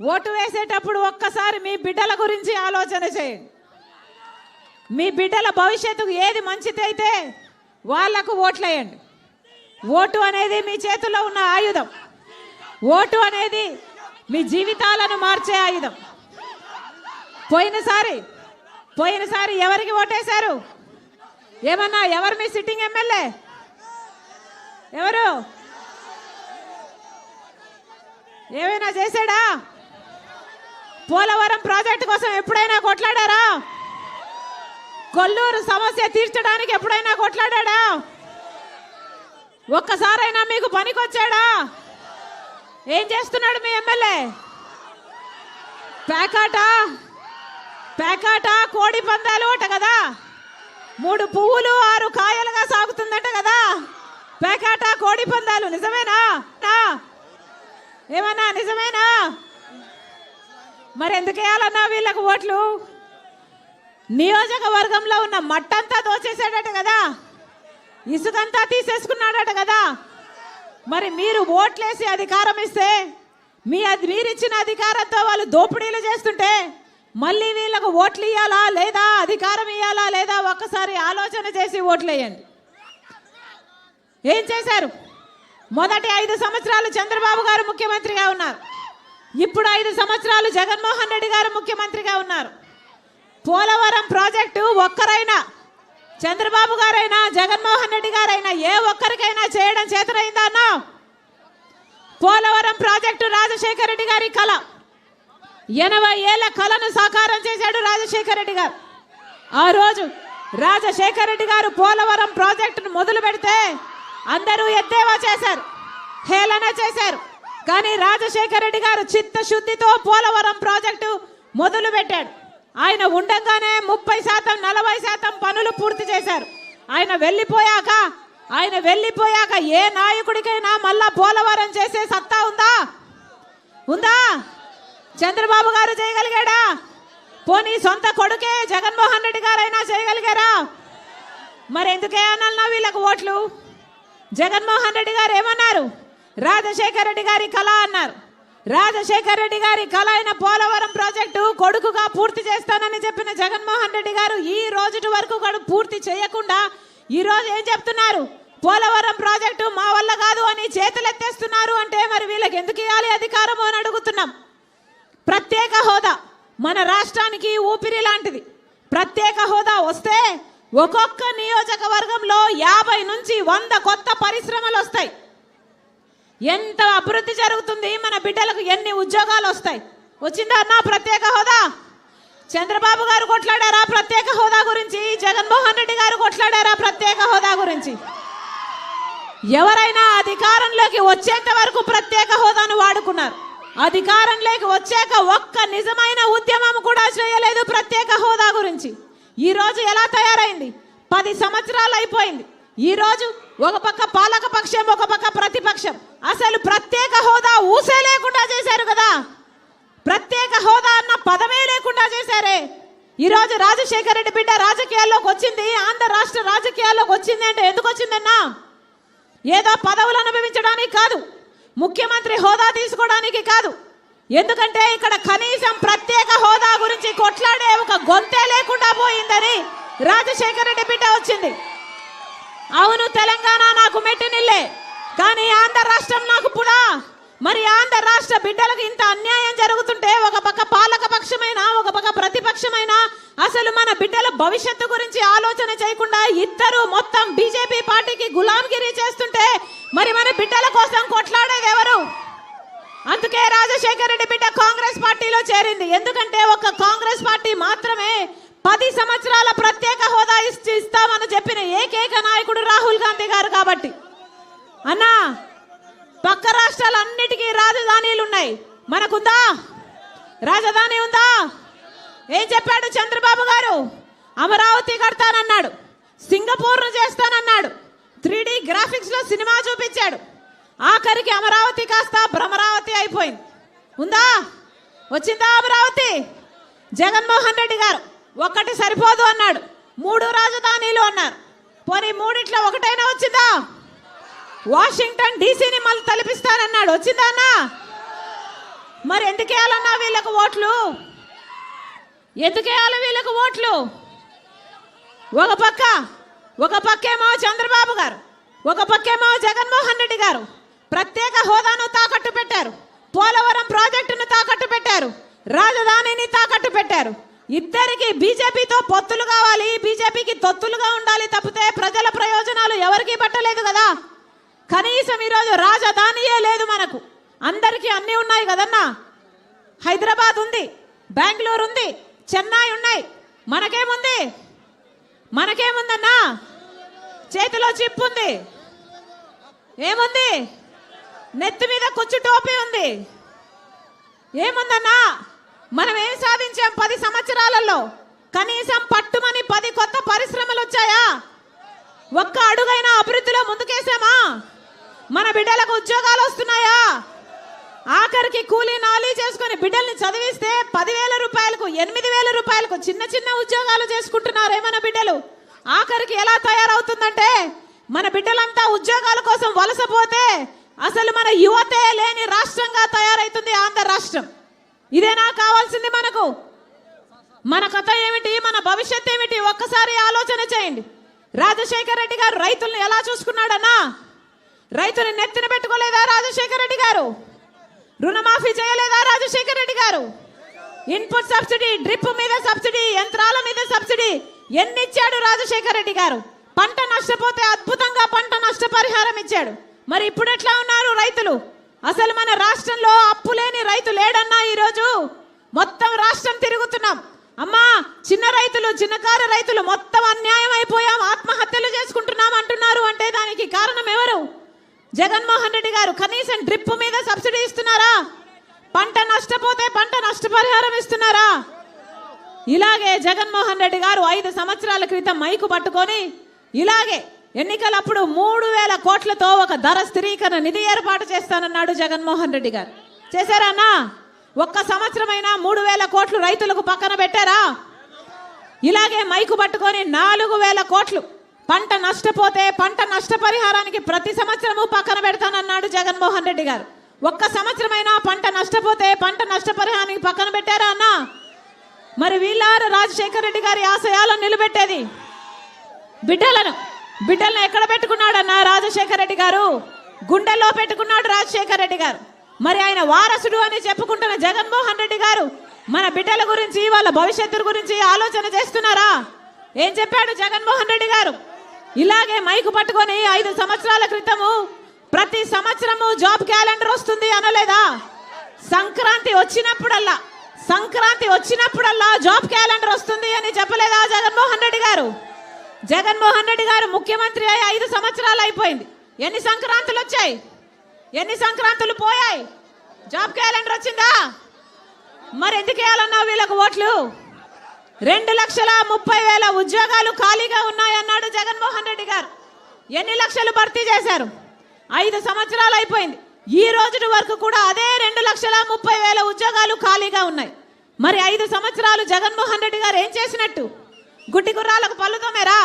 Vote వేసేటప్పుడు ఒక్కసారి మీ బిడ్డల గురించి ఆలోచన చేయండి. మీ బిడ్డల భవిష్యత్తుకు ఏది మంచిదైతే వాళ్ళకు ఓట్లేయండి. ఓటు అనేది మీ చేతిలో ఉన్న ఆయుధం. ఓటు అనేది మీ జీవితాలను మార్చే ఆయుధం. పోయినసారి పోయినసారి ఎవరికి ఓటేశారు? ఏమన్నా ఎవరు మీ సిట్టింగ్ ఎమ్మెల్యే? ఎవరు? ఏమైనా చేశాడా? పోలవరం ప్రాజెక్టు కోసం ఎప్పుడైనా కొట్లాడారా? కొల్లూరు సమస్య తీర్చడానికి ఎప్పుడైనా కొట్లాడా ఒక్కసారైనా మీకు పనికొచ్చాడా? ఏం చేస్తున్నాడు మీ ఎమ్మెల్యే? ప్యాకాట? ప్యాకాట కోడి పందాలు అట కదా? మూడు పువ్వులు ఆరు కాయలుగా సాగుతుందట కదా? పేకాట కోడి పందాలు నిజమేనా? ఏమన్నా నిజమేనా? మరి ఎందుకు వేయాలన్నా వీళ్ళకు ఓట్లు? నియోజకవర్గంలో ఉన్న మట్టంతా దోచేసాడట కదా? ఇసుకంతా తీసేసుకున్నాడట కదా? మరి మీరు ఓట్లేసి అధికారం ఇస్తే మీ అది మీరిచ్చిన అధికారంతో వాళ్ళు దోపిడీలు చేస్తుంటే మళ్ళీ వీళ్ళకు ఓట్లు ఇవ్వాలా లేదా? అధికారం ఇవ్వాలా లేదా? ఒక్కసారి ఆలోచన చేసి ఓట్లు వేయండి. ఏం చేశారు? మొదటి ఐదు సంవత్సరాలు చంద్రబాబు గారు ముఖ్యమంత్రిగా ఉన్నారు. ఇప్పుడు ఐదు సంవత్సరాలు జగన్మోహన్ రెడ్డి గారు ముఖ్యమంత్రిగా ఉన్నారు. పోలవరం ప్రాజెక్టు ఒక్కరైనా చంద్రబాబు గారైనా జగన్మోహన్ రెడ్డి గారైనా ఏ ఒక్కరికైనా చేయడం చేతనైందా అన్నా? పోలవరం ప్రాజెక్టు రాజశేఖర రెడ్డి గారి కళ. ఎనభై ఏళ్ళ కళను సాకారం చేశాడు రాజశేఖర రెడ్డి గారు. ఆ రోజు రాజశేఖర రెడ్డి గారు పోలవరం ప్రాజెక్టును మొదలు పెడితే అందరూ ఎద్దేవా చేశారు హేళన చేశారు. కానీ రాజశేఖర రెడ్డి గారు చిత్తశుద్ధితో పోలవరం ప్రాజెక్టు మొదలు పెట్టాడు. ఆయన ఉండగానే ముప్పై శాతం నలభై శాతం పనులు పూర్తి చేశారు. ఆయన వెళ్ళిపోయాక ఆయన వెళ్ళిపోయాక ఏ నాయకుడికైనా మళ్ళా పోలవరం చేసే సత్తా ఉందా? ఉందా? చంద్రబాబు గారు చేయగలిగాడా? పోనీ సొంత కొడుకే జగన్మోహన్ రెడ్డి గారైనా చేయగలిగారా? మరి ఎందుకే అనాలన్నా వీళ్ళకు ఓట్లు? జగన్మోహన్ రెడ్డి గారు ఏమన్నారు? రాజశేఖర రెడ్డి గారి కళ అన్నారు. రాజశేఖర రెడ్డి గారి కళ అయిన పోలవరం ప్రాజెక్టు కొడుకుగా పూర్తి చేస్తానని చెప్పిన జగన్మోహన్ రెడ్డి గారు ఈ రోజుటి వరకు కూడా పూర్తి చేయకుండా ఈ రోజు ఏం చెప్తున్నారు? పోలవరం ప్రాజెక్టు మా వల్ల కాదు అని చేతులెత్తేస్తున్నారు అంటే మరి వీళ్ళకి ఎందుకు ఇవ్వాలి అధికారం అని అడుగుతున్నాం. ప్రత్యేక హోదా మన రాష్ట్రానికి ఊపిరి లాంటిది. ప్రత్యేక హోదా వస్తే ఒక్కొక్క నియోజకవర్గంలో యాభై నుంచి వంద కొత్త పరిశ్రమలు వస్తాయి. ఎంత అభివృద్ధి జరుగుతుంది మన బిడ్డలకు ఎన్ని ఉద్యోగాలు వస్తాయి? వచ్చిందా అన్న ప్రత్యేక హోదా? చంద్రబాబు గారు కొట్లాడారా ప్రత్యేక హోదా గురించి? జగన్మోహన్ రెడ్డి గారు కొట్లాడారా ప్రత్యేక హోదా గురించి? ఎవరైనా అధికారంలోకి వచ్చేంత వరకు ప్రత్యేక హోదాను వాడుకున్నారు. అధికారంలోకి వచ్చాక ఒక్క నిజమైన ఉద్యమం కూడా చేయలేదు ప్రత్యేక హోదా గురించి. ఈరోజు ఎలా తయారైంది? పది సంవత్సరాలు అయిపోయింది. ఈరోజు ఒక పక్క పాలక పక్షం ఒక పక్క ప్రతిపక్షం. అసలు ప్రత్యేక హోదా ఊసే లేకుండా చేశారు కదా. ప్రత్యేక హోదా అన్న పదమే లేకుండా చేశారే. ఈరోజు రాజశేఖర రెడ్డి బిడ్డ రాజకీయాల్లోకి వచ్చింది ఆంధ్ర రాష్ట్ర రాజకీయాల్లోకి వచ్చింది అంటే ఎందుకు వచ్చిందన్నా? ఏదో పదవులు అనుభవించడానికి కాదు ముఖ్యమంత్రి హోదా తీసుకోవడానికి కాదు. ఎందుకంటే ఇక్కడ కనీసం ప్రత్యేక హోదా గురించి కొట్లాడే ఒక గొంతే లేకుండా పోయిందని రాజశేఖర రెడ్డి బిడ్డ వచ్చింది. అవును తెలంగాణ నాకు మెట్టినిల్లే. కానీ ఆంధ్ర రాష్ట్రం నాకు పుడా. మరి ఆంధ్ర రాష్ట్ర బిడ్డలకు ఇంత అన్యాయం జరుగుతుంటే ఒక పక్క పాలక పక్షమైన ఒక పక్క ప్రతిపక్షమైన అసలు మన బిడ్డల భవిష్యత్తు గురించి ఆలోచన చేయకుండా ఇద్దరు మొత్తం బీజేపీ పార్టీకి గులాంగిరి చేస్తుంటే మరి మన బిడ్డల కోసం కొట్లాడేది ఎవరు? అందుకే రాజశేఖర రెడ్డి బిడ్డ కాంగ్రెస్ పార్టీలో చేరింది. ఎందుకంటే ఒక కాంగ్రెస్ పార్టీ మాత్రమే పది సంవత్సరాల ప్రత్యేక హోదా ఇస్తామని చెప్పిన ఏకైక నాయకుడు రాహుల్ గాంధీ గారు కాబట్టి. అన్నా పక్క రాష్ట్రాలన్నిటికీ రాజధానీలు ఉన్నాయి. మనకుందా? రాజధాని ఉందా? ఏం చెప్పాడు చంద్రబాబు గారు? అమరావతి కడతానన్నాడు. సింగపూర్ను చేస్తానన్నాడు. త్రీ డి గ్రాఫిక్స్లో సినిమా చూపించాడు. ఆఖరికి అమరావతి కాస్త భ్రమరావతి అయిపోయింది. ఉందా? వచ్చిందా అమరావతి? జగన్మోహన్ రెడ్డి గారు. ఒకటి సరిపోదు అన్నాడు. మూడు రాజధానిలు అన్నారు. పోనీ మూడిట్లో ఒకటైనా వచ్చిందా? వాషింగ్టన్ డీసీని మళ్ళీ తలపిస్తానన్నాడు. వచ్చిందా అన్నా? మరి ఎందుకేయాలన్నా వీళ్ళకు ఓట్లు? ఎందుకేయాలి వీళ్ళకు ఓట్లు? ఒక పక్క ఒక పక్కేమో చంద్రబాబు గారు ఒక పక్కేమో జగన్మోహన్ రెడ్డి గారు ప్రత్యేక హోదాను తాకట్టు పెట్టారు. పోలవరం ప్రాజెక్టును తాకట్టు పెట్టారు. రాజధానిని తాకట్టు పెట్టారు. ఇద్దరికి బీజేపీతో పొత్తులు కావాలి బీజేపీకి తొత్తులుగా ఉండాలి తప్పితే ప్రజల ప్రయోజనాలు ఎవరికీ పట్టలేదు కదా? కనీసం ఈరోజు రాజధానియే లేదు మనకు. అందరికీ అన్నీ ఉన్నాయి కదన్నా? హైదరాబాద్ ఉంది బెంగళూరు ఉంది చెన్నై ఉన్నాయి. మనకేముంది? మనకేముందన్నా? చేతిలో చిప్ ఉంది. ఏముంది? నెత్తి మీద కుచ్చు టోపీ ఉంది. ఏముందన్నా? మనం ఏం సాధించాం పది సంవత్సరాలలో? కనీసం పట్టుమని పది కొత్త పరిశ్రమలు వచ్చాయా? ఒక్క అడుగైనా అభివృద్ధిలో ముందుకేసామా మన బిడ్డలకు ఉద్యోగాలు వస్తున్నాయా? ఆఖరికి కూలీ నాలీ చేసుకుని బిడ్డల్ని చదివిస్తే పదివేల రూపాయలకు ఎనిమిది వేల రూపాయలకు చిన్న చిన్న ఉద్యోగాలు చేసుకుంటున్నారు మన బిడ్డలు. ఆఖరికి ఎలా తయారవుతుందంటే మన బిడ్డలంతా ఉద్యోగాల కోసం వలసపోతే అసలు మన యువతే లేని రాష్ట్రంగా తయారైతుంది ఆంధ్ర రాష్ట్రం. ఇదేనా కావాల్సింది మనకు? మన కథ ఏమిటి? మన భవిష్యత్ ఏమిటి? ఒక్కసారి ఆలోచన చేయండి. రాజశేఖర రెడ్డి గారు రైతుల్ని ఎలా చూసుకున్నాడన్నా? రైతుని నెత్తిన పెట్టుకోలేదా రాజశేఖర రెడ్డి గారు? రుణమాఫీ చేయలేదా రాజశేఖర రెడ్డి గారు? ఇన్పుట్ సబ్సిడీ డ్రిప్ మీద సబ్సిడీ యంత్రాల మీద సబ్సిడీ ఎన్ని ఇచ్చాడు రాజశేఖర రెడ్డి గారు? పంట నష్టపోతే అద్భుతంగా పంట నష్టపరిహారం ఇచ్చాడు. మరి ఇప్పుడు ఎట్లా ఉన్నారు రైతులు? అసలు మన రాష్ట్రంలో రైతు లేడన్నా ఈరోజు? మొత్తం రాష్ట్రం తిరుగుతున్నాం. అమ్మా చిన్న రైతులు చిన్నకారు రైతులు మొత్తం అన్యాయం అయిపోయాం ఆత్మహత్యలు చేసుకుంటున్నాం అంటున్నారు. అంటే దానికి కారణం ఎవరు? జగన్మోహన్ రెడ్డి గారు కనీసం డ్రిప్ మీద సబ్సిడీ ఇస్తున్నారా? పంట నష్టపోతే పంట నష్టపరిహారం ఇస్తున్నారా? ఇలాగే జగన్మోహన్ రెడ్డి గారు ఐదు సంవత్సరాల క్రితం మైకు పట్టుకొని ఇలాగే ఎన్నికలప్పుడు మూడు వేల కోట్లతో ఒక ధర స్థిరీకరణ నిధి ఏర్పాటు చేస్తానన్నాడు జగన్మోహన్ రెడ్డి గారు. చేశారా అన్నా ఒక్క సంవత్సరమైనా మూడు వేల కోట్లు రైతులకు పక్కన పెట్టారా? ఇలాగే మైకు పట్టుకొని నాలుగు వేల కోట్లు పంట నష్టపోతే పంట నష్టపరిహారానికి ప్రతి సంవత్సరము పక్కన పెడతానన్నాడు జగన్మోహన్ రెడ్డి గారు. ఒక్క సంవత్సరమైనా పంట నష్టపోతే పంట నష్టపరిహారానికి పక్కన పెట్టారా అన్నా? మరి వీళ్ళారు రాజశేఖర రెడ్డి గారి ఆశయాలను నిలబెట్టేది. బిడ్డలను బిడ్డలను ఎక్కడ పెట్టుకున్నాడన్నా రాజశేఖర రెడ్డి గారు? గుండెల్లో పెట్టుకున్నాడు రాజశేఖర రెడ్డి గారు. మరి ఆయన వారసుడు అని చెప్పుకుంటున్న జగన్మోహన్ రెడ్డి గారు మన బిడ్డల గురించి వాళ్ళ భవిష్యత్తు గురించి ఆలోచన చేస్తున్నారా? ఏం చెప్పాడు జగన్మోహన్ రెడ్డి గారు? ఇలాగే మైకు పట్టుకొని ఐదు సంవత్సరాల క్రితము ప్రతి సంవత్సరము జాబ్ క్యాలెండర్ వస్తుంది అనలేదా? సంక్రాంతి వచ్చినప్పుడల్లా సంక్రాంతి వచ్చినప్పుడల్లా జాబ్ క్యాలెండర్ వస్తుంది అని చెప్పలేదా జగన్మోహన్ రెడ్డి గారు? జగన్మోహన్ రెడ్డి గారు ముఖ్యమంత్రి అయి ఐదు సంవత్సరాలు అయిపోయింది. ఎన్ని సంక్రాంతులు వచ్చాయి? ఎన్ని సంక్రాంతులు పోయాయి? జాబ్ క్యాలెండర్ వచ్చిందా? మరి ఎందుకు వేయాలన్నావు వీళ్ళకు ఓట్లు? రెండు లక్షల ముప్పై వేల ఉద్యోగాలు ఖాళీగా ఉన్నాయన్నాడు జగన్మోహన్ రెడ్డి గారు. ఎన్ని లక్షలు భర్తీ చేశారు? ఐదు సంవత్సరాలు అయిపోయింది. ఈ రోజు వరకు కూడా అదే రెండు లక్షల ముప్పై వేల ఉద్యోగాలు ఖాళీగా ఉన్నాయి. మరి ఐదు సంవత్సరాలు జగన్మోహన్ రెడ్డి గారు ఏం చేసినట్టు? గుడ్డి గుర్రాలకు పళ్ళు తోమేరా?